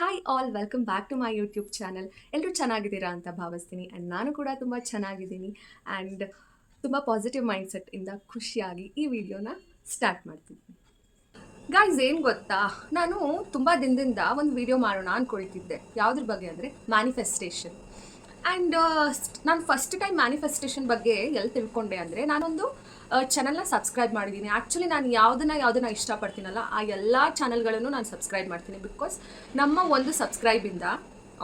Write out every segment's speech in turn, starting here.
Hi all welcome back to my YouTube channel ಎಲ್ಲರೂ ಚೆನ್ನಾಗಿದ್ದೀರಾ ಅಂತ ಭಾವಿಸ್ತೀನಿ. ಆ್ಯಂಡ್ ನಾನು ಕೂಡ ತುಂಬ ಚೆನ್ನಾಗಿದ್ದೀನಿ. ಆ್ಯಂಡ್ ತುಂಬ ಪಾಸಿಟಿವ್ ಮೈಂಡ್ಸೆಟ್ಟಿಂದ ಖುಷಿಯಾಗಿ ಈ ವಿಡಿಯೋನ ಸ್ಟಾರ್ಟ್ ಮಾಡ್ತಿದ್ದೀನಿ ಗಾಯ್ಸ್ ಏನು ಗೊತ್ತಾ? ನಾನು ತುಂಬ ದಿನದಿಂದ ಒಂದು ವಿಡಿಯೋ ಮಾಡೋಣ ಅಂದ್ಕೊಳ್ತಿದ್ದೆ ಯಾವುದ್ರ ಬಗ್ಗೆ ಅಂದರೆ ಮ್ಯಾನಿಫೆಸ್ಟೇಷನ್ ಆ್ಯಂಡ್ ನಾನು ಫಸ್ಟ್ ಟೈಮ್ ಮ್ಯಾನಿಫೆಸ್ಟೇಷನ್ ಬಗ್ಗೆ ಎಲ್ಲಿ ತಿಳ್ಕೊಂಡೆ ಅಂದರೆ ನಾನೊಂದು ಚಾನಲ್ನ ಸಬ್ಸ್ಕ್ರೈಬ್ ಮಾಡಿದ್ದೀನಿ ಆ್ಯಕ್ಚುಲಿ ನಾನು ಯಾವುದನ್ನ ಯಾವುದನ್ನ ಇಷ್ಟಪಡ್ತೀನಲ್ಲ, ಆ ಎಲ್ಲ ಚಾನಲ್ಗಳನ್ನು ನಾನು ಸಬ್ಸ್ಕ್ರೈಬ್ ಮಾಡ್ತೀನಿ ಬಿಕಾಸ್ ನಮ್ಮ ಒಂದು ಸಬ್ಸ್ಕ್ರೈಬಿಂದ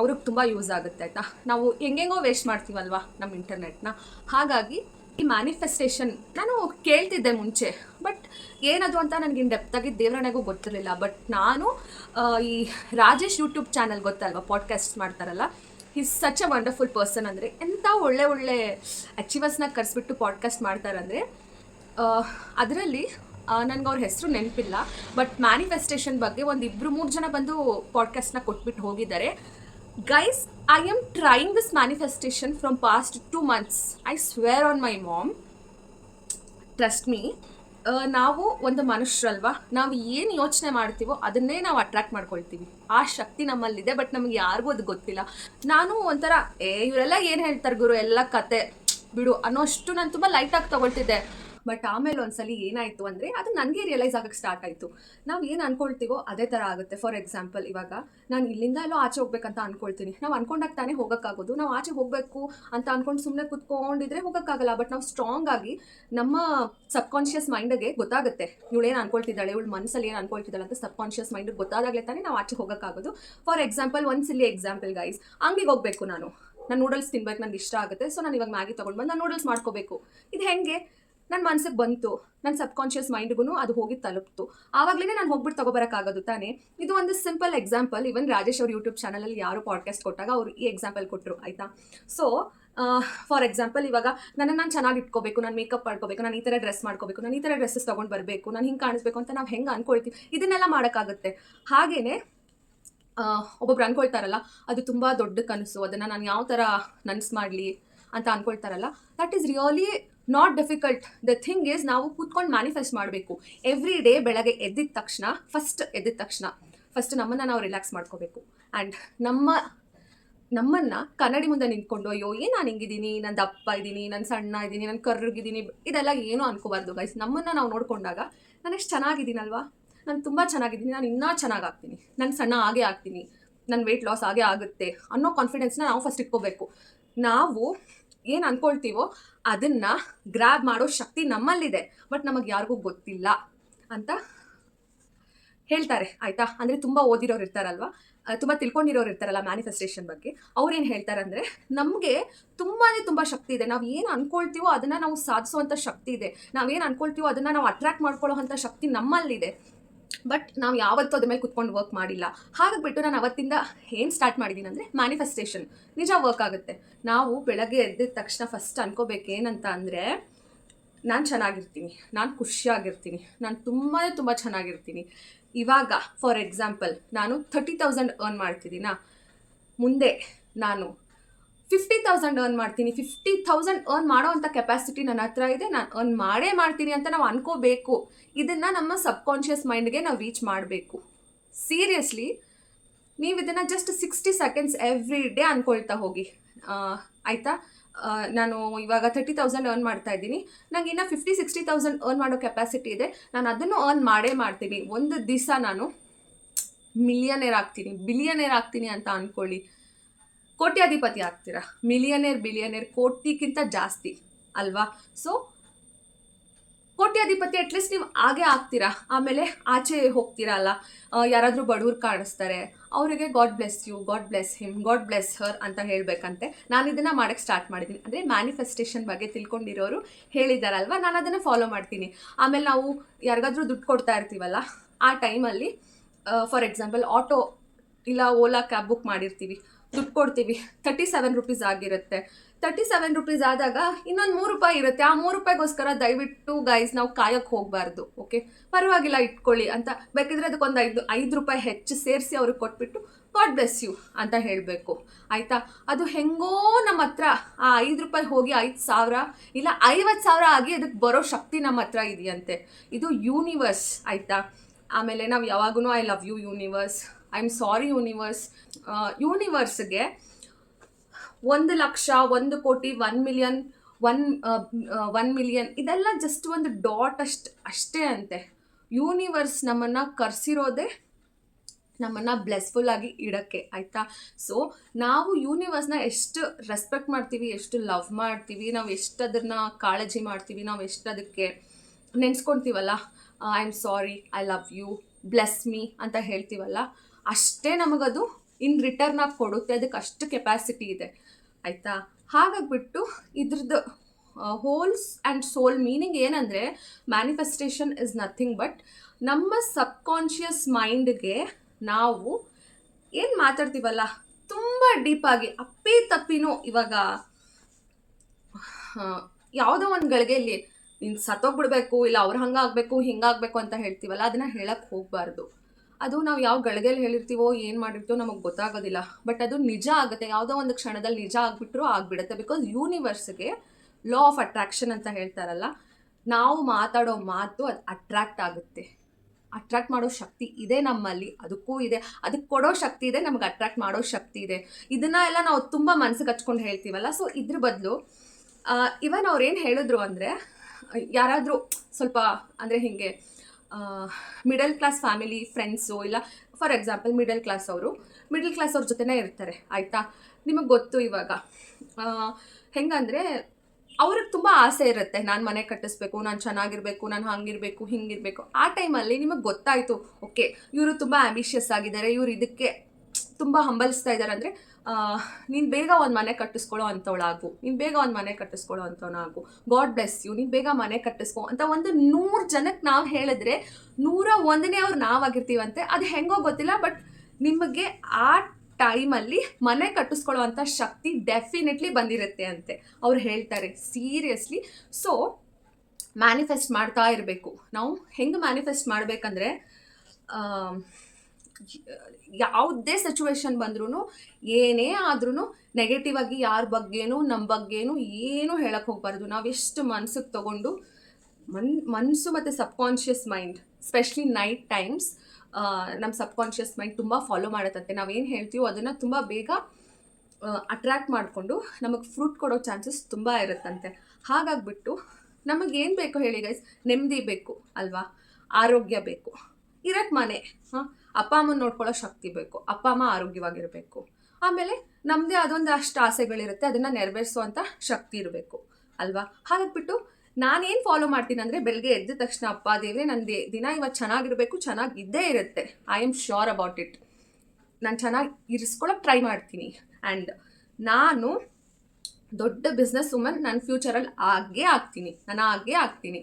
ಅವ್ರಿಗೆ ತುಂಬ ಯೂಸ್ ಆಗುತ್ತೆ ಆಯಿತಾ? ನಾವು ಹೆಂಗೆಂಗೋ ವೇಸ್ಟ್ ಮಾಡ್ತೀವಲ್ವಾ ನಮ್ಮ ಇಂಟರ್ನೆಟ್ನ ಹಾಗಾಗಿ ಈ ಮ್ಯಾನಿಫೆಸ್ಟೇಷನ್ ನಾನು ಕೇಳ್ತಿದ್ದೆ ಮುಂಚೆ ಬಟ್ ಏನದು ಅಂತ ನನಗೆ ಇನ್ ಡೆಪ್ತಾಗಿ ದೇವರಣೆಗೂ ಗೊತ್ತಿರಲಿಲ್ಲ. ಬಟ್ ನಾನು ಈ ರಾಜೇಶ್ ಯೂಟ್ಯೂಬ್ ಚಾನಲ್ ಗೊತ್ತಲ್ವಾ? ಪಾಡ್ಕಾಸ್ಟ್ ಮಾಡ್ತಾರಲ್ಲ? Is such a wonderful person ಅಂದರೆ. ಎಂಥ ಒಳ್ಳೆ ಒಳ್ಳೆ ಅಚೀವರ್ಸ್ನ ಕರೆಸ್ಬಿಟ್ಟು ಪಾಡ್ಕಾಸ್ಟ್ ಮಾಡ್ತಾರಂದರೆ ಅದರಲ್ಲಿ ನನಗೆ ಅವ್ರ ಹೆಸರು ನೆನಪಿಲ್ಲ ಬಟ್ ಮ್ಯಾನಿಫೆಸ್ಟೇಷನ್ ಬಗ್ಗೆ ಒಂದು ಇಬ್ಬರು ಮೂರು ಜನ ಬಂದು ಪಾಡ್ಕಾಸ್ಟ್ನ ಕೊಟ್ಬಿಟ್ಟು ಹೋಗಿದ್ದಾರೆ. Guys I am trying this manifestation from past two months I swear on my mom trust me ನಾವು ಒಂದು ಮನುಷ್ಯರಲ್ವಾ? ನಾವು ಏನು ಯೋಚನೆ ಮಾಡ್ತೀವೋ ಅದನ್ನೇ ನಾವು ಅಟ್ರಾಕ್ಟ್ ಮಾಡ್ಕೊಳ್ತೀವಿ. ಆ ಶಕ್ತಿ ನಮ್ಮಲ್ಲಿದೆ ಬಟ್ ನಮಗೆ ಯಾರಿಗೂ ಅದು ಗೊತ್ತಿಲ್ಲ. ನಾನು ಒಂಥರ, ಏ, ಇವರೆಲ್ಲ ಏನು ಹೇಳ್ತಾರೆ ಗುರು? ಎಲ್ಲ ಕತೆ. ಬಿಡು ಅನ್ನೋಷ್ಟು ನಾನು ತುಂಬ ಲೈಟಾಗಿ ತಗೊಳ್ತಿದ್ದೆ. ಬಟ್ ಆಮೇಲೆ ಒಂದ್ಸಲಿ ಏನಾಯಿತು ಅಂದರೆ ಅದು ನನಗೆ ರಿಯಲೈಸ್ ಆಗಕ್ಕೆ ಸ್ಟಾರ್ಟ್ ಆಯಿತು. ನಾವು ಏನು ಅನ್ಕೊಳ್ತೀವೋ ಅದೇ ಥರ ಆಗುತ್ತೆ. ಫಾರ್ ಎಕ್ಸಾಂಪಲ್ ಇವಾಗ ನಾನು ಇಲ್ಲಿಂದ ಎಲ್ಲೋ ಆಚೆ ಹೋಗ್ಬೇಕಂತ ಅನ್ಕೊಳ್ತೀನಿ. ನಾವು ಅನ್ಕೊಂಡಾಗ ತಾನೇ ಹೋಗೋಕ್ಕಾಗೋದು. ನಾವು ಆಚೆ ಹೋಗಬೇಕು ಅಂತ ಅನ್ಕೊಂಡು ಸುಮ್ಮನೆ ಕುತ್ಕೊಂಡಿದ್ರೆ ಹೋಗೋಕ್ಕಾಗಲ್ಲ. ಬಟ್ ನಾವು ಸ್ಟ್ರಾಂಗ್ ಆಗಿ ನಮ್ಮ ಸಬ್ಕಾನ್ಷಿಯಸ್ ಮೈಂಡ್ಗೆ ಗೊತ್ತಾಗುತ್ತೆ. ಇವಳು ಏನು ಅನ್ಕೊಳ್ತಿದ್ದಾಳೆ? ಇವಳು ಮನಸ್ಸಲ್ಲಿ ಏನು ಅನ್ಕೊಳ್ತಿದ್ದಾಳೆ ಅಂತ ಸಬ್ಕಾನ್ಷಿಯಸ್ ಮೈಂಡ್ ಗೊತ್ತಾದಾಗಲೇ ತಾನೇ ನಾವು ಆಚೆ ಹೋಗೋಕ್ಕಾಗೋದು. ಫಾರ್ ಎಕ್ಸಾಂಪಲ್ ಒಂದು ಸಿಲ್ಲಿ ಎಕ್ಸಾಂಪಲ್ ಗೈಸ್ ಅಂಗಡಿಗೆ ಹೋಗಬೇಕು ನಾನು. ನಾನು ನೂಡಲ್ಸ್ ತಿನ್ಬೇಕು ನನಗೆ ಇಷ್ಟ ಆಗುತ್ತೆ. ಸೊ ನಾನು ಇವಾಗ ಮ್ಯಾಗಿ ತೊಗೊಂಡು ಬಂದು ನಾನು ನೂಡಲ್ಸ್ ಮಾಡ್ಕೋಬೇಕು. ಇದು ಹೆಂಗೆ? ನನ್ನ ಮನಸ್ಸಿಗೆ ಬಂತು. ನನ್ನ ಸಬ್ಕಾನ್ಷಿಯಸ್ ಮೈಂಡ್ಗೂ ಅದು ಹೋಗಿ ತಲುಪ್ತು. ಆವಾಗಲೇ ನಾನು ಹೋಗ್ಬಿಟ್ಟು ತಗೋಬರೋಕ್ಕಾಗೋದು ತಾನೇ? ಇದು ಒಂದು ಸಿಂಪಲ್ ಎಕ್ಸಾಂಪಲ್. ಇವನ್ ರಾಜೇಶ್ ಅವ್ರ ಯೂಟ್ಯೂಬ್ ಚಾನಲಲ್ಲಿ ಯಾರು ಪಾಡ್ಕಾಸ್ಟ್ ಕೊಟ್ಟಾಗ ಅವರು ಈ ಎಕ್ಸಾಂಪಲ್ ಕೊಟ್ಟರು ಆಯಿತಾ? ಸೊ ಫಾರ್ ಎಕ್ಸಾಂಪಲ್ ಇವಾಗ ನನ್ನ ನಾನು ಚೆನ್ನಾಗಿ ಇಟ್ಕೋಬೇಕು, ನಾನು ಮೇಕಪ್ ಮಾಡ್ಕೋಬೇಕು, ನಾನು ಈ ಥರ ಡ್ರೆಸ್ ಮಾಡ್ಕೋಬೇಕು, ನಾನು ಈ ಥರ ಡ್ರೆಸ್ಸಸ್ ತೊಗೊಂಡು ಬರಬೇಕು, ನಾನು ಹಿಂಗೆ ಕಾಣಿಸ್ಬೇಕು ಅಂತ ನಾವು ಹೆಂಗೆ ಅಂದ್ಕೊಳ್ತೀವಿ ಇದನ್ನೆಲ್ಲ ಮಾಡೋಕ್ಕಾಗುತ್ತೆ. ಹಾಗೆಯೇ ಒಬ್ಬೊಬ್ರು ಅಂದ್ಕೊಳ್ತಾರಲ್ಲ ಅದು ತುಂಬ ದೊಡ್ಡ ಕನಸು. ಅದನ್ನು ನಾನು ಯಾವ ಥರ ನನ್ಸ್ ಮಾಡಲಿ ಅಂತ ಅಂದ್ಕೊಳ್ತಾರಲ್ಲ that is really not difficult the thing is ನಾವು ಕೂತ್ಕೊಂಡು ಮ್ಯಾನಿಫೆಸ್ಟ್ ಮಾಡಬೇಕು. ಎವ್ರಿ ಡೇ ಬೆಳಗ್ಗೆ ಎದ್ದಿದ ತಕ್ಷಣ ಫಸ್ಟ್ ಎದ್ದಿದ ತಕ್ಷಣ ಫಸ್ಟ್ ನಮ್ಮನ್ನು ನಾವು ರಿಲ್ಯಾಕ್ಸ್ ಮಾಡ್ಕೋಬೇಕು. ಆ್ಯಂಡ್ ನಮ್ಮ, ನಮ್ಮನ್ನು ಕನ್ನಡಿ ಮುಂದೆ ನಿಂತ್ಕೊಂಡು, ಅಯ್ಯೋ, ಏನು ನಾನು ಹಿಂಗಿದ್ದೀನಿ? ನಾನು ದಪ್ಪ ಇದ್ದೀನಿ, ನಾನು ಸಣ್ಣ ಇದ್ದೀನಿ, ನಾನು ಕರ್ರಗಿದ್ದೀನಿ. ಇದೆಲ್ಲ ಏನೂ ಅನ್ಕೋಬಾರ್ದು ಗೈಸ್ ನಮ್ಮನ್ನು ನಾವು ನೋಡಿಕೊಂಡಾಗ, ನಾನು ಎಷ್ಟು ಚೆನ್ನಾಗಿದ್ದೀನಲ್ವಾ? ನಾನು ತುಂಬ ಚೆನ್ನಾಗಿದ್ದೀನಿ. ನಾನು ಇನ್ನೂ ಚೆನ್ನಾಗಾಗ್ತೀನಿ ನಾನು ಸಣ್ಣ ಆಗೇ ಆಗ್ತೀನಿ. ನನ್ನ ವೆಯ್ಟ್ ಲಾಸ್ ಆಗೇ ಆಗುತ್ತೆ. ಅನ್ನೋ ಕಾನ್ಫಿಡೆನ್ಸ್ನ ನಾವು ಫಸ್ಟ್ ಇಟ್ಕೋಬೇಕು. ನಾವು ಏನು ಅನ್ಕೊಳ್ತೀವೋ ಅದನ್ನ ಗ್ರ್ಯಾಬ್ ಮಾಡೋ ಶಕ್ತಿ ನಮ್ಮಲ್ಲಿದೆ. ಬಟ್ ನಮಗೆ ಯಾರಿಗೂ ಗೊತ್ತಿಲ್ಲ ಅಂತ ಹೇಳ್ತಾರೆ, ಆಯ್ತಾ? ಅಂದರೆ ತುಂಬ ಓದಿರೋರು ಇರ್ತಾರಲ್ವಾ? ತುಂಬಾ ತಿಳ್ಕೊಂಡಿರೋರು ಇರ್ತಾರಲ್ಲ ಮ್ಯಾನಿಫೆಸ್ಟೇಷನ್ ಬಗ್ಗೆ. ಅವ್ರು ಏನು ಹೇಳ್ತಾರೆ ಅಂದರೆ, ನಮಗೆ ತುಂಬಾ ತುಂಬ ಶಕ್ತಿ ಇದೆ. ನಾವು ಏನು ಅನ್ಕೊಳ್ತೀವೋ ಅದನ್ನು ನಾವು ಸಾಧಿಸುವಂಥ ಶಕ್ತಿ ಇದೆ. ನಾವೇನು ಅನ್ಕೊಳ್ತೀವೋ ಅದನ್ನು ನಾವು ಅಟ್ರಾಕ್ಟ್ ಮಾಡ್ಕೊಳ್ಳೋ ಶಕ್ತಿ ನಮ್ಮಲ್ಲಿದೆ. ಬಟ್ ನಾವು ಯಾವತ್ತೂ ಅದ್ರ ಮೇಲೆ ಕುತ್ಕೊಂಡು ವರ್ಕ್ ಮಾಡಿಲ್ಲ. ಹಾಗಾಗ್ಬಿಟ್ಟು ನಾನು ಅವತ್ತಿಂದ ಏನು ಸ್ಟಾರ್ಟ್ ಮಾಡಿದ್ದೀನಿ ಅಂದರೆ ಮ್ಯಾನಿಫೆಸ್ಟೇಷನ್ ನಿಜ ವರ್ಕ್ ಆಗುತ್ತೆ. ನಾವು ಬೆಳಗ್ಗೆ ಎದ್ದಿದ ತಕ್ಷಣ ಫಸ್ಟ್ ಅನ್ಕೋಬೇಕು ಏನಂತ ಅಂದರೆ ನಾನು ಚೆನ್ನಾಗಿರ್ತೀನಿ. ನಾನು ಖುಷಿಯಾಗಿರ್ತೀನಿ. ನಾನು ತುಂಬಾ ತುಂಬ ಚೆನ್ನಾಗಿರ್ತೀನಿ. ಇವಾಗ ಫಾರ್ ಎಕ್ಸಾಂಪಲ್ ನಾನು ಥರ್ಟಿ ತೌಸಂಡ್ ಅರ್ನ್ ಮಾಡ್ತಿದ್ದೀನಾ? ಮುಂದೆ ನಾನು ಫಿಫ್ಟಿ ತೌಸಂಡ್ ಅರ್ನ್ ಮಾಡ್ತೀನಿ. ಫಿಫ್ಟಿ ತೌಸಂಡ್ ಅರ್ನ್ ಮಾಡೋ ಅಂಥ ಕೆಪಾಸಿಟಿ ನನ್ನ ಹತ್ರ ಇದೆ. ನಾನು ಅರ್ನ್ ಮಾಡೇ ಮಾಡ್ತೀನಿ ಅಂತ ನಾವು ಅನ್ಕೋಬೇಕು. ಇದನ್ನು ನಮ್ಮ ಸಬ್ಕಾನ್ಷಿಯಸ್ ಮೈಂಡ್ಗೆ ನಾವು ರೀಚ್ ಮಾಡಬೇಕು. ಸೀರಿಯಸ್ಲಿ ನೀವು ಇದನ್ನು just sixty seconds every day ಅನ್ಕೊಳ್ತಾ ಹೋಗಿ. ಆಯಿತಾ? ನಾನು ಇವಾಗ ತರ್ಟಿ ತೌಸಂಡ್ ಅರ್ನ್ ಮಾಡ್ತಾ ಇದ್ದೀನಿ. ನನಗೆ ಇನ್ನು ಫಿಫ್ಟಿ ಸಿಕ್ಸ್ಟಿ ತೌಸಂಡ್ ಅರ್ನ್ ಮಾಡೋ ಕೆಪಾಸಿಟಿ ಇದೆ. ನಾನು ಅದನ್ನು ಅರ್ನ್ ಮಾಡೇ ಮಾಡ್ತೀನಿ. ಒಂದು ದಿವಸ ನಾನು ಮಿಲಿಯನೇರ್ ಆಗ್ತೀನಿ. ಬಿಲಿಯನೇರ್ ಆಗ್ತೀನಿ ಅಂತ ಅಂದ್ಕೊಳ್ಳಿ ಕೋಟ್ಯಾಧಿಪತಿ ಆಗ್ತೀರಾ? ಮಿಲಿಯನೇರ್, ಬಿಲಿಯನೇರ್, ಕೋಟಿಗಿಂತ ಜಾಸ್ತಿ, ಅಲ್ವಾ? ಸೊ ಕೋಟ್ಯಾಧಿಪತಿ ಅಟ್ಲೀಸ್ಟ್ ನೀವು ಹಾಗೆ ಆಗ್ತೀರಾ? ಆಮೇಲೆ ಆಚೆ ಹೋಗ್ತೀರಲ್ಲ ಯಾರಾದರೂ ಬಡವ್ರು ಕಾಣಿಸ್ತಾರೆ, ಅವರಿಗೆ God bless you God bless him God bless her ಅಂತ ಹೇಳಬೇಕಂತೆ. ನಾನು ಇದನ್ನು ಮಾಡೋಕ್ಕೆ ಸ್ಟಾರ್ಟ್ ಮಾಡಿದ್ದೀನಿ ಅಂದರೆ ಮ್ಯಾನಿಫೆಸ್ಟೇಷನ್ ಬಗ್ಗೆ ತಿಳ್ಕೊಂಡಿರೋರು ಹೇಳಿದಾರಲ್ವ? ನಾನು ಅದನ್ನು ಫಾಲೋ ಮಾಡ್ತೀನಿ. ಆಮೇಲೆ ನಾವು ಯಾರಿಗಾದರೂ ದುಡ್ಡು ಕೊಡ್ತಾ ಇರ್ತೀವಲ್ಲ, ಆ ಟೈಮಲ್ಲಿ ಫಾರ್ ಎಕ್ಸಾಂಪಲ್ ಆಟೋ ಇಲ್ಲ ಓಲಾ ಕ್ಯಾಬ್ ಬುಕ್ ಮಾಡಿರ್ತೀವಿ, ದುಡ್ಡು ಕೊಡ್ತೀವಿ ತರ್ಟಿ ಸೆವೆನ್ ರುಪೀಸ್ ಆಗಿರುತ್ತೆ. ತರ್ಟಿ ಸೆವೆನ್ ರುಪೀಸ್ ಆದಾಗ ಇನ್ನೊಂದು ಮೂರು ರೂಪಾಯಿ ಇರುತ್ತೆ. ಆ ಮೂರು ರೂಪಾಯಿಗೋಸ್ಕರ ದಯವಿಟ್ಟು ಗೈಸ್ ನಾವು ಕಾಯಕ್ಕೆ ಹೋಗಬಾರ್ದು ಓಕೆ ಪರವಾಗಿಲ್ಲ ಇಟ್ಕೊಳ್ಳಿ ಅಂತ. ಬೇಕಿದ್ರೆ ಅದಕ್ಕೊಂದು ಐದು ಐದು ರೂಪಾಯಿ ಹೆಚ್ಚು ಸೇರಿಸಿ ಅವ್ರಿಗೆ ಕೊಟ್ಬಿಟ್ಟು ಗಾಡ್ ಬ್ಲೆಸ್ ಯು ಅಂತ ಹೇಳಬೇಕು. ಆಯಿತಾ? ಅದು ಹೆಂಗೋ ನಮ್ಮ ಹತ್ರ ಆ ಐದು ರೂಪಾಯಿ ಹೋಗಿ ಐದು ಸಾವಿರ ಇಲ್ಲ ಐವತ್ತು ಸಾವಿರ ಆಗಿ ಅದಕ್ಕೆ ಬರೋ ಶಕ್ತಿ ನಮ್ಮ ಹತ್ರ ಇದೆಯಂತೆ. ಇದು ಯೂನಿವರ್ಸ್ ಆಯಿತಾ? ಆಮೇಲೆ ನಾವು ಯಾವಾಗೂ I love you universe I am sorry universe ಯೂನಿವರ್ಸ್ಗೆ ಒಂದು ಲಕ್ಷ, ಒಂದು ಕೋಟಿ one million one one million ಇದೆಲ್ಲ ಜಸ್ಟ್ ಒಂದು ಡಾಟ್ ಅಷ್ಟು, ಅಷ್ಟೇ ಅಂತೆ. ಯೂನಿವರ್ಸ್ ನಮ್ಮನ್ನು ಕರೆಸಿರೋದೇ, ನಮ್ಮನ್ನು ಬ್ಲೆಸ್ಫುಲ್ ಆಗಿ ಇಡೋಕ್ಕೆ, ಆಯಿತಾ? ಸೊ ನಾವು ಯೂನಿವರ್ಸ್ನ ಎಷ್ಟು ರೆಸ್ಪೆಕ್ಟ್ ಮಾಡ್ತೀವಿ, ಎಷ್ಟು ಲವ್ ಮಾಡ್ತೀವಿ, ನಾವು ಎಷ್ಟು ಅದನ್ನ ಕಾಳಜಿ ಮಾಡ್ತೀವಿ, ನಾವು ಎಷ್ಟು ಅದಕ್ಕೆ ನೆನೆಸ್ಕೊತೀವಲ್ಲ? I am sorry I love you bless me ಅಂತ ಹೇಳ್ತೀವಲ್ಲ? ಅಷ್ಟೇ ನಮಗದು ಇನ್ ರಿಟರ್ನ್ ಆಗಿ ಕೊಡುತ್ತೆ, ಅದಕ್ಕೆ ಅಷ್ಟು ಕೆಪಾಸಿಟಿ ಇದೆ. ಆಯಿತಾ? ಹಾಗಾಗಿಬಿಟ್ಟು ಇದ್ರದ್ದು ಹೋಲ್ಸ್ ಆ್ಯಂಡ್ ಸೋಲ್ ಮೀನಿಂಗ್ ಏನಂದರೆ ಮ್ಯಾನಿಫೆಸ್ಟೇಷನ್ ಇಸ್ ನಥಿಂಗ್ ಬಟ್ ನಮ್ಮ ಸಬ್ಕಾನ್ಷಿಯಸ್ ಮೈಂಡ್ಗೆ ನಾವು ಏನು ಮಾತಾಡ್ತೀವಲ್ಲ, ತುಂಬ ಡೀಪಾಗಿ ಅಪ್ಪಿ ತಪ್ಪಿನೂ ಇವಾಗ ಯಾವುದೋ ಒಂದು ಗಳಿಗೆಯಲ್ಲಿ ನೀನು ಸತ್ತೋಗ್ಬಿಡ್ಬೇಕು, ಇಲ್ಲ ಅವ್ರು ಹಂಗಾಗಬೇಕು, ಹಿಂಗಾಗಬೇಕು ಅಂತ ಹೇಳ್ತೀವಲ್ಲ, ಅದನ್ನು ಹೇಳಕ್ಕೆ ಹೋಗಬಾರ್ದು. ಅದು ನಾವು ಯಾವ ಗಳಿಗೆಯಲ್ಲಿ ಹೇಳಿರ್ತೀವೋ, ಏನು ಮಾಡಿರ್ತೀವೋ ನಮಗೆ ಗೊತ್ತಾಗೋದಿಲ್ಲ. ಬಟ್ ಅದು ನಿಜ ಆಗುತ್ತೆ. ಯಾವುದೋ ಒಂದು ಕ್ಷಣದಲ್ಲಿ ನಿಜ ಆಗಿಬಿಟ್ರು ಆಗಿಬಿಡುತ್ತೆ. ಬಿಕಾಸ್ ಯೂನಿವರ್ಸ್ಗೆ ಲಾ ಆಫ್ ಅಟ್ರಾಕ್ಷನ್ ಅಂತ ಹೇಳ್ತಾರಲ್ಲ, ನಾವು ಮಾತಾಡೋ ಮಾತು ಅದು ಅಟ್ರಾಕ್ಟ್ ಆಗುತ್ತೆ. ಅಟ್ರಾಕ್ಟ್ ಮಾಡೋ ಶಕ್ತಿ ಇದೆ ನಮ್ಮಲ್ಲಿ. ಅದಕ್ಕೂ ಇದೆ. ಅದಕ್ಕೆ ಕೊಡೋ ಶಕ್ತಿ ಇದೆ, ನಮ್ಗೆ ಅಟ್ರಾಕ್ಟ್ ಮಾಡೋ ಶಕ್ತಿ ಇದೆ. ಇದನ್ನ ಎಲ್ಲ ನಾವು ತುಂಬ ಮನ್ಸಿಗೆ ಹಚ್ಕೊಂಡು ಹೇಳ್ತೀವಲ್ಲ. ಸೊ ಇದ್ರ ಬದಲು ಇವನ್ ಅವ್ರು ಏನು ಹೇಳಿದ್ರು ಅಂದರೆ, ಯಾರಾದರೂ ಸ್ವಲ್ಪ, ಅಂದರೆ ಹೀಗೆ ಮಿಡಲ್ ಕ್ಲಾಸ್ ಫ್ಯಾಮಿಲಿ ಫ್ರೆಂಡ್ಸು ಇಲ್ಲ ಫಾರ್ ಎಕ್ಸಾಂಪಲ್ ಮಿಡಲ್ ಕ್ಲಾಸ್ ಅವರು. ಮಿಡಲ್ ಕ್ಲಾಸ್ ಅವ್ರ ಜೊತೆನೇ ಇರ್ತಾರೆ, ಆಯಿತಾ? ನಿಮಗೆ ಗೊತ್ತು ಇವಾಗ. ಹೆಂಗಂದರೆ ಅವ್ರಿಗೆ ತುಂಬ ಆಸೆ ಇರುತ್ತೆ, ನಾನು ಮನೆ ಕಟ್ಟಿಸ್ಬೇಕು, ನಾನು ಚೆನ್ನಾಗಿರ್ಬೇಕು, ನಾನು ಹಂಗಿರಬೇಕು, ಹಿಂಗಿರಬೇಕು. ಆ ಟೈಮಲ್ಲಿ ನಿಮಗೆ ಗೊತ್ತಾಯಿತು, ಓಕೆ, ಇವರು ತುಂಬ ಆಂಬಿಷಿಯಸ್ ಆಗಿದ್ದಾರೆ, ಇವರು ಇದಕ್ಕೆ ತುಂಬ ಹಂಬಲಿಸ್ತಾ ಇದ್ದಾರೆ ಅಂದರೆ ನೀನು ಬೇಗ ಒಂದು ಮನೆ ಕಟ್ಟಿಸ್ಕೊಳ್ಳೋ ಅಂಥವಳಾಗು, ನೀನು ಬೇಗ ಒಂದು ಮನೆ ಕಟ್ಟಿಸ್ಕೊಳ್ಳೋ ಅಂಥವನಾಗು ಗಾಡ್ ಬ್ಲೆಸ್ ಯು ನೀನು ಬೇಗ ಮನೆ ಕಟ್ಟಿಸ್ಕೊ ಅಂತ ಒಂದು ನೂರು ಜನಕ್ಕೆ ನಾವು ಹೇಳಿದ್ರೆ, ನೂರ ಒಂದನೇ ಅವ್ರು ನಾವಾಗಿರ್ತೀವಂತೆ, ಅದು ಹೆಂಗೋ ಗೊತ್ತಿಲ್ಲ ಬಟ್ ನಿಮಗೆ ಆ ಟೈಮಲ್ಲಿ ಮನೆ ಕಟ್ಟಿಸ್ಕೊಳ್ಳೋ ಅಂಥ ಶಕ್ತಿ ಡೆಫಿನೆಟ್ಲಿ ಬಂದಿರುತ್ತೆ ಅಂತೆ, ಅವ್ರು ಹೇಳ್ತಾರೆ ಸೀರಿಯಸ್ಲಿ ಸೊ ಮ್ಯಾನಿಫೆಸ್ಟ್ ಮಾಡ್ತಾ ಇರಬೇಕು. ನಾವು ಹೆಂಗೆ ಮ್ಯಾನಿಫೆಸ್ಟ್ ಮಾಡಬೇಕಂದ್ರೆ ಯಾವುದೇ ಸಿಚುವೇಶನ್ ಬಂದ್ರೂ ಏನೇ ಆದ್ರೂ ನೆಗೆಟಿವ್ ಆಗಿ ಯಾರ ಬಗ್ಗೆನೂ ನಮ್ಮ ಬಗ್ಗೆನೂ ಏನೂ ಹೇಳಕ್ಕೆ ಹೋಗ್ಬಾರ್ದು. ನಾವು ಎಷ್ಟು ಮನ್ಸಿಗೆ ತಗೊಂಡು ಮನ್ ಮನಸ್ಸು ಮತ್ತು subconscious mind specially night times ನಮ್ಮ ಸಬ್ಕಾನ್ಷಿಯಸ್ ಮೈಂಡ್ ತುಂಬ ಫಾಲೋ ಮಾಡುತ್ತಂತೆ ನಾವೇನು ಹೇಳ್ತೀವೋ ಅದನ್ನು ತುಂಬ ಬೇಗ ಅಟ್ರ್ಯಾಕ್ಟ್ ಮಾಡಿಕೊಂಡು ನಮಗೆ ಫ್ರೂಟ್ ಕೊಡೋ ಚಾನ್ಸಸ್ ತುಂಬ ಇರುತ್ತಂತೆ. ಹಾಗಾಗ್ಬಿಟ್ಟು ನಮಗೇನು ಬೇಕು ಹೇಳಿ ಗೈಸ್ ನೆಮ್ಮದಿ ಬೇಕು ಅಲ್ವಾ? ಆರೋಗ್ಯ ಬೇಕು. ಇರಕ್ಕೆ ಮನೆ. ಹಾಂ? ಅಪ್ಪ ಅಮ್ಮನ ನೋಡ್ಕೊಳ್ಳೋ ಶಕ್ತಿ ಬೇಕು. ಅಪ್ಪ ಅಮ್ಮ ಆರೋಗ್ಯವಾಗಿರಬೇಕು. ಆಮೇಲೆ ನಮ್ಮದೇ ಅದೊಂದು ಅಷ್ಟು ಆಸೆಗಳಿರುತ್ತೆ, ಅದನ್ನು ನೆರವೇರಿಸುವಂಥ ಶಕ್ತಿ ಇರಬೇಕು. ಅಲ್ವಾ? ಹಾಗಾಗ್ಬಿಟ್ಟು ನಾನೇನು ಫಾಲೋ ಮಾಡ್ತೀನಿ ಅಂದರೆ ಬೆಳಗ್ಗೆ ಎದ್ದ ತಕ್ಷಣ ಅಪ್ಪ, ದೇವ್ರೆ ನನ್ನ ದಿನ ಇವತ್ತು ಚೆನ್ನಾಗಿರಬೇಕು, ಚೆನ್ನಾಗಿ ಇದ್ದೇ ಇರುತ್ತೆ. I am sure about it ನಾನು ಚೆನ್ನಾಗಿ ಇರಿಸ್ಕೊಳಕ್ಕೆ ಟ್ರೈ ಮಾಡ್ತೀನಿ. ಆ್ಯಂಡ್ ನಾನು ದೊಡ್ಡ ಬಿಸ್ನೆಸ್ ವುಮನ್ ನನ್ನ ಫ್ಯೂಚರಲ್ಲಿ ಆಗೇ ಆಗ್ತೀನಿ. ನಾನು ಆಗೇ ಆಗ್ತೀನಿ.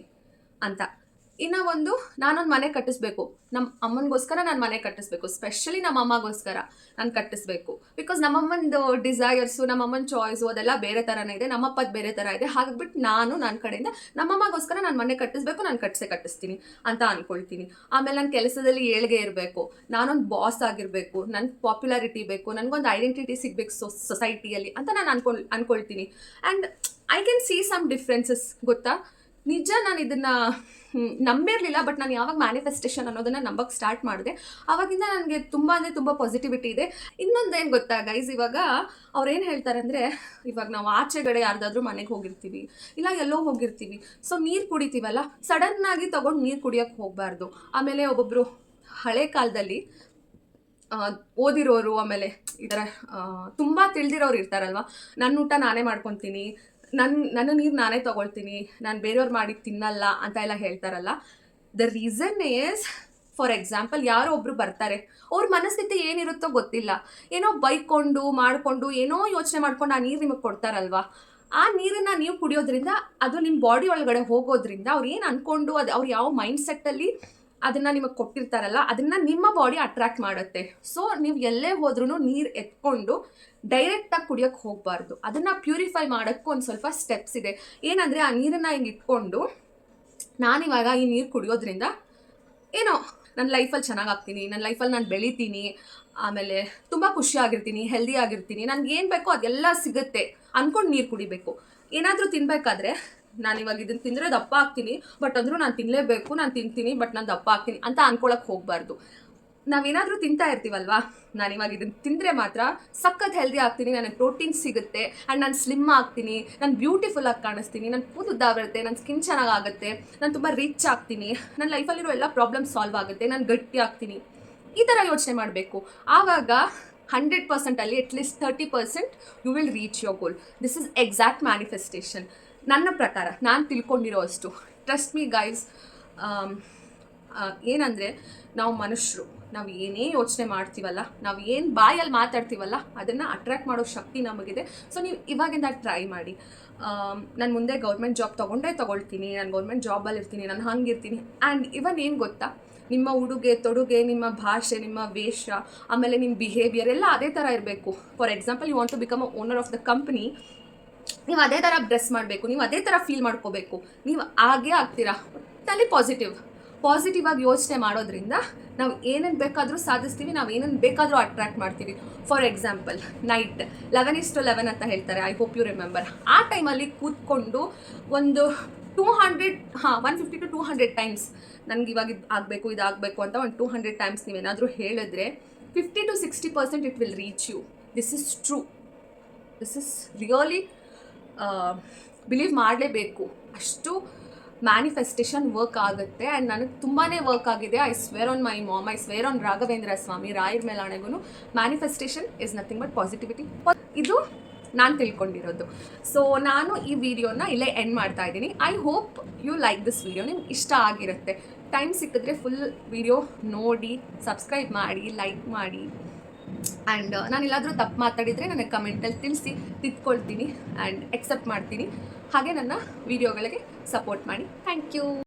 ಅಂತ. ಇನ್ನು ಒಂದು ನಾನೊಂದು ಮನೆ ಕಟ್ಟಿಸ್ಬೇಕು. ನಮ್ಮ ಅಮ್ಮನಿಗೋಸ್ಕರ ನಾನು ಮನೆ ಕಟ್ಟಿಸ್ಬೇಕು. ಸ್ಪೆಷಲಿ ನಮ್ಮ ಅಮ್ಮಗೋಸ್ಕರ ನಾನು ಕಟ್ಟಿಸ್ಬೇಕು. ಬಿಕಾಸ್ ನಮ್ಮಮ್ಮಂದು ಡಿಸೈರ್ಸು ನಮ್ಮಮ್ಮನ ಚಾಯ್ಸು ಅದೆಲ್ಲ ಬೇರೆ ಥರನೇ ಇದೆ. ನಮ್ಮಪ್ಪದ ಬೇರೆ ಥರ ಇದೆ. ಹಾಗಾಗ್ಬಿಟ್ಟು ನಾನು ನನ್ನ ಕಡೆಯಿಂದ ನಮ್ಮಮ್ಮಗೋಸ್ಕರ ನಾನು ಮನೆ ಕಟ್ಟಿಸ್ಬೇಕು, ನಾನು ಕಟ್ಟಿಸೇ ಕಟ್ಟಿಸ್ತೀನಿ ಅಂತ ಅಂದ್ಕೊಳ್ತೀನಿ ಆಮೇಲೆ ನನ್ನ ಕೆಲಸದಲ್ಲಿ ಏಳ್ಗೆ ಇರಬೇಕು. ನಾನೊಂದು ಬಾಸ್ ಆಗಿರಬೇಕು. ನನ್ನ ಪಾಪ್ಯುಲಾರಿಟಿ ಬೇಕು. ನನಗೊಂದು ಐಡೆಂಟಿಟಿ ಸಿಗಬೇಕು ಸೊ ಸೊಸೈಟಿಯಲ್ಲಿ ಅಂತ ನಾನು ಅನ್ಕೊಳ್, ಅನ್ಕೊಳ್ತೀನಿ. And I can see some differences ಗೊತ್ತಾ? ನಿಜ ನಾನು ಇದನ್ನ ನಂಬಿರಲಿಲ್ಲ ಬಟ್ ನಾನು ಯಾವಾಗ ಮ್ಯಾನಿಫೆಸ್ಟೇಷನ್ ಅನ್ನೋದನ್ನ ನಂಬಕ್ಕೆ ಸ್ಟಾರ್ಟ್ ಮಾಡಿದೆ. ಅವಾಗಿಂದ ನನಗೆ ತುಂಬ ಅಂದರೆ ತುಂಬ ಪಾಸಿಟಿವಿಟಿ ಇದೆ. ಇನ್ನೊಂದೇನು ಗೊತ್ತಾ ಗೈಸ್ ಇವಾಗ ಅವ್ರೇನು ಹೇಳ್ತಾರೆ ಅಂದರೆ, ಇವಾಗ ನಾವು ಆಚೆಗಡೆ ಯಾರ್ದಾದ್ರೂ ಮನೆಗೆ ಹೋಗಿರ್ತೀವಿ, ಇಲ್ಲ ಎಲ್ಲೋ ಹೋಗಿರ್ತೀವಿ ಸೊ ನೀರು ಕುಡಿತೀವಲ್ಲ ಸಡನ್ನಾಗಿ ತೊಗೊಂಡು ನೀರು ಕುಡಿಯೋಕ್ಕೆ ಹೋಗಬಾರ್ದು. ಆಮೇಲೆ ಒಬ್ಬೊಬ್ಬರು ಹಳೆ ಕಾಲದಲ್ಲಿ ಓದಿರೋರು, ಆಮೇಲೆ ಈ ಥರ ತುಂಬ ತಿಳಿದಿರೋರು ಇರ್ತಾರಲ್ವ? ನನ್ನ ಊಟ ನಾನೇ ಮಾಡ್ಕೊತೀನಿ ನನ್ನ ನನ್ನ ನೀರು ನಾನೇ ತಗೊಳ್ತೀನಿ, ನಾನು ಬೇರೆಯವ್ರು ಮಾಡಿ ತಿನ್ನಲ್ಲ ಅಂತ ಎಲ್ಲ ಹೇಳ್ತಾರಲ್ಲ. The reason is for example ಯಾರೋ ಒಬ್ರು ಬರ್ತಾರೆ. ಅವ್ರ ಮನಸ್ಥಿತಿ ಏನಿರುತ್ತೋ ಗೊತ್ತಿಲ್ಲ. ಏನೋ ಬೈಕೊಂಡು, ಮಾಡಿಕೊಂಡು, ಏನೋ ಯೋಚನೆ ಮಾಡ್ಕೊಂಡು ಆ ನೀರು ನಿಮಗೆ ಕೊಡ್ತಾರಲ್ವಾ? ಆ ನೀರನ್ನು ನೀವು ಕುಡಿಯೋದ್ರಿಂದ, ಅದು ನಿಮ್ಮ ಬಾಡಿ ಒಳಗಡೆ ಹೋಗೋದ್ರಿಂದ ಅವ್ರು ಏನು ಅಂದ್ಕೊಂಡು ಅದು ಅವ್ರು ಯಾವ ಮೈಂಡ್ ಸೆಟ್ಟಲ್ಲಿ ಅದನ್ನ ನಿಮಗೆ ಕೊಟ್ಟಿರ್ತಾರಲ್ಲ, ಅದನ್ನ ನಿಮ್ಮ ಬಾಡಿ ಅಟ್ರಾಕ್ಟ್ ಮಾಡುತ್ತೆ. ಸೊ ನೀವು ಎಲ್ಲೇ ಹೋದ್ರೂ ನೀರು ಎತ್ಕೊಂಡು ಡೈರೆಕ್ಟಾಗಿ ಕುಡಿಯೋಕೆ ಹೋಗಬಾರ್ದು. ಅದನ್ನ ಪ್ಯೂರಿಫೈ ಮಾಡೋಕ್ಕೂ ಒಂದು ಸ್ವಲ್ಪ ಸ್ಟೆಪ್ಸ್ ಇದೆ. ಏನಂದರೆ, ಆ ನೀರನ್ನ ಹಿಂಗೆ ಇಟ್ಕೊಂಡು ನಾನಿವಾಗ ಈ ನೀರು ಕುಡಿಯೋದ್ರಿಂದ ಏನೋ ನನ್ನ ಲೈಫಲ್ಲಿ ಚೆನ್ನಾಗಾಗ್ತೀನಿ ನನ್ನ ಲೈಫಲ್ಲಿ ನಾನು ಬೆಳಿತೀನಿ, ಆಮೇಲೆ ತುಂಬ ಖುಷಿಯಾಗಿರ್ತೀನಿ ಹೆಲ್ದಿ ಆಗಿರ್ತೀನಿ, ನನಗೆ ಏನು ಬೇಕೋ ಅದೆಲ್ಲ ಸಿಗುತ್ತೆ ಅಂದ್ಕೊಂಡು ನೀರು ಕುಡಿಬೇಕು. ಏನಾದರೂ ತಿನ್ಬೇಕಾದ್ರೆ ನಾನು ಇವಾಗ ಇದನ್ನ ತಿಂದರೆ ದಪ್ಪ ಆಗ್ತೀನಿ ಬಟ್ ಅಂದರೂ ನಾನು ತಿನ್ನಲೇಬೇಕು ನಾನು ತಿಂತೀನಿ ಬಟ್ ನಾನು ದಪ್ಪ ಆಗ್ತೀನಿ ಅಂತ ಅನ್ಕೊಳಕ್ಕೆ ಹೋಗಬಾರ್ದು. ನಾವೇನಾದರೂ ತಿಂತಾ ಇರ್ತೀವಲ್ವಾ? ನಾನು ಇವಾಗ ಇದನ್ನು ತಿಂದರೆ ಮಾತ್ರ ಸಖತ್ ಹೆಲ್ದಿ ಆಗ್ತೀನಿ, ನನಗೆ ಪ್ರೋಟೀನ್ ಸಿಗುತ್ತೆ ಆ್ಯಂಡ್ ನಾನು ಸ್ಲಿಮ್ ಆಗ್ತೀನಿ, ನಾನು ಬ್ಯೂಟಿಫುಲ್ ಆಗಿ ಕಾಣಿಸ್ತೀನಿ ನನ್ನ ಉದ್ದ ಬರುತ್ತೆ ನನ್ನ ಸ್ಕಿನ್ ಚೆನ್ನಾಗಾಗುತ್ತೆ, ನಾನು ತುಂಬ ರಿಚ್ ಆಗ್ತೀನಿ ನನ್ನ ಲೈಫಲ್ಲಿರೋ ಎಲ್ಲ ಪ್ರಾಬ್ಲಮ್ ಸಾಲ್ವ್ ಆಗುತ್ತೆ, ನಾನು ಗಟ್ಟಿ ಆಗ್ತೀನಿ. ಈ ಥರ ಯೋಚನೆ ಮಾಡಬೇಕು. ಆವಾಗ hundred ಪರ್ಸೆಂಟಲ್ಲಿ at least thirty percent you will reach your goal this is exact manifestation ನನ್ನ ಪ್ರಕಾರ, ನಾನು ತಿಳ್ಕೊಂಡಿರೋ ಅಷ್ಟು. ಟ್ರಸ್ಟ್ ಮೀ ಗೈಸ್ ಏನಂದರೆ, ನಾವು ಮನುಷ್ಯರು, ನಾವು ಏನೇ ಯೋಚನೆ ಮಾಡ್ತೀವಲ್ಲ, ನಾವು ಏನು ಬಾಯಲ್ಲಿ ಮಾತಾಡ್ತೀವಲ್ಲ, ಅದನ್ನು ಅಟ್ರ್ಯಾಕ್ಟ್ ಮಾಡೋ ಶಕ್ತಿ ನಮಗಿದೆ. ಸೊ ನೀವು ಇವಾಗಿಂದ ಟ್ರೈ ಮಾಡಿ. ನಾನು ಮುಂದೆ ಗೌರ್ಮೆಂಟ್ ಜಾಬ್ ತೊಗೊಂಡೇ ತೊಗೊಳ್ತೀನಿ, ನಾನು ಗೌರ್ಮೆಂಟ್ ಜಾಬಲ್ಲಿ ಇರ್ತೀನಿ, ನಾನು ಹಂಗಿರ್ತೀನಿ. ಆ್ಯಂಡ್ ಇವನ್ ಏನು ಗೊತ್ತಾ? ನಿಮ್ಮ ಉಡುಗೆ, ತೊಡುಗೆ, ನಿಮ್ಮ ಭಾಷೆ, ನಿಮ್ಮ ವೇಷ, ಆಮೇಲೆ ನಿಮ್ಮ ಬಿಹೇವಿಯರ್ ಎಲ್ಲ ಅದೇ ಥರ ಇರಬೇಕು. For example you want to become a owner of the company ನೀವು ಅದೇ ಥರ ಡ್ರೆಸ್ ಮಾಡಬೇಕು, ನೀವು ಅದೇ ಥರ ಫೀಲ್ ಮಾಡ್ಕೋಬೇಕು, ನೀವು ಹಾಗೆ ಆಗ್ತೀರಾ? ಒಟ್ಟಲ್ಲಿ ಪಾಸಿಟಿವ್ ಪಾಸಿಟಿವ್ ಆಗಿ ಯೋಚನೆ ಮಾಡೋದ್ರಿಂದ ನಾವು ಏನೇನು ಬೇಕಾದರೂ ಸಾಧಿಸ್ತೀವಿ, ನಾವು ಏನೇನು ಬೇಕಾದರೂ ಅಟ್ರ್ಯಾಕ್ಟ್ ಮಾಡ್ತೀವಿ. For example night eleven is to eleven ಅಂತ ಹೇಳ್ತಾರೆ ಐ ಹೋಪ್ ಯು ರಿಮೆಂಬರ್ ಆ ಟೈಮಲ್ಲಿ ಕೂತ್ಕೊಂಡು ಒಂದು ಟೂ ಹಂಡ್ರೆಡ್ ಹಾಂ one fifty to two hundred times ನನಗೆ ಇವಾಗ ಇದು ಆಗಬೇಕು ಇದು ಆಗಬೇಕು ಅಂತ ಒಂದು ಟೂ ಹಂಡ್ರೆಡ್ ಟೈಮ್ಸ್ ನೀವೇನಾದರೂ ಹೇಳಿದ್ರೆ fifty to sixty percent it will reach you this is true this is really believe ಮಾಡಲೇಬೇಕು. ಅಷ್ಟು ಮ್ಯಾನಿಫೆಸ್ಟೇಷನ್ ವರ್ಕ್ ಆಗುತ್ತೆ ಆ್ಯಂಡ್ ನನಗೆ ತುಂಬಾ ವರ್ಕ್ ಆಗಿದೆ. I swear on my mom I swear on Raghavendra Swami, Rayar ಮೇಲಾಣೆಗೂ manifestation is nothing but positivity ಇದು ನಾನು ತಿಳ್ಕೊಂಡಿರೋದು. So ನಾನು ಈ ವಿಡಿಯೋನ ಇಲ್ಲೇ ಎಂಡ್ ಮಾಡ್ತಾ ಇದ್ದೀನಿ. I hope you like this video ನಿಮ್ಗೆ ಇಷ್ಟ ಆಗಿರುತ್ತೆ. ಟೈಮ್ ಸಿಕ್ಕಿದ್ರೆ ಫುಲ್ ವಿಡಿಯೋ ನೋಡಿ ಸಬ್ಸ್ಕ್ರೈಬ್ ಮಾಡಿ ಲೈಕ್ ಮಾಡಿ. ಆ್ಯಂಡ್ ನಾನು ಎಲ್ಲಾದರೂ ತಪ್ಪು ಮಾತಾಡಿದರೆ ನನಗೆ ಕಮೆಂಟಲ್ಲಿ ತಿಳಿಸಿ, ತಿದ್ಕೊಳ್ತೀನಿ ಆ್ಯಂಡ್ ಎಕ್ಸೆಪ್ಟ್ ಮಾಡ್ತೀನಿ. ಹಾಗೆ ನನ್ನ ವೀಡಿಯೋಗಳಿಗೆ ಸಪೋರ್ಟ್ ಮಾಡಿ. Thank you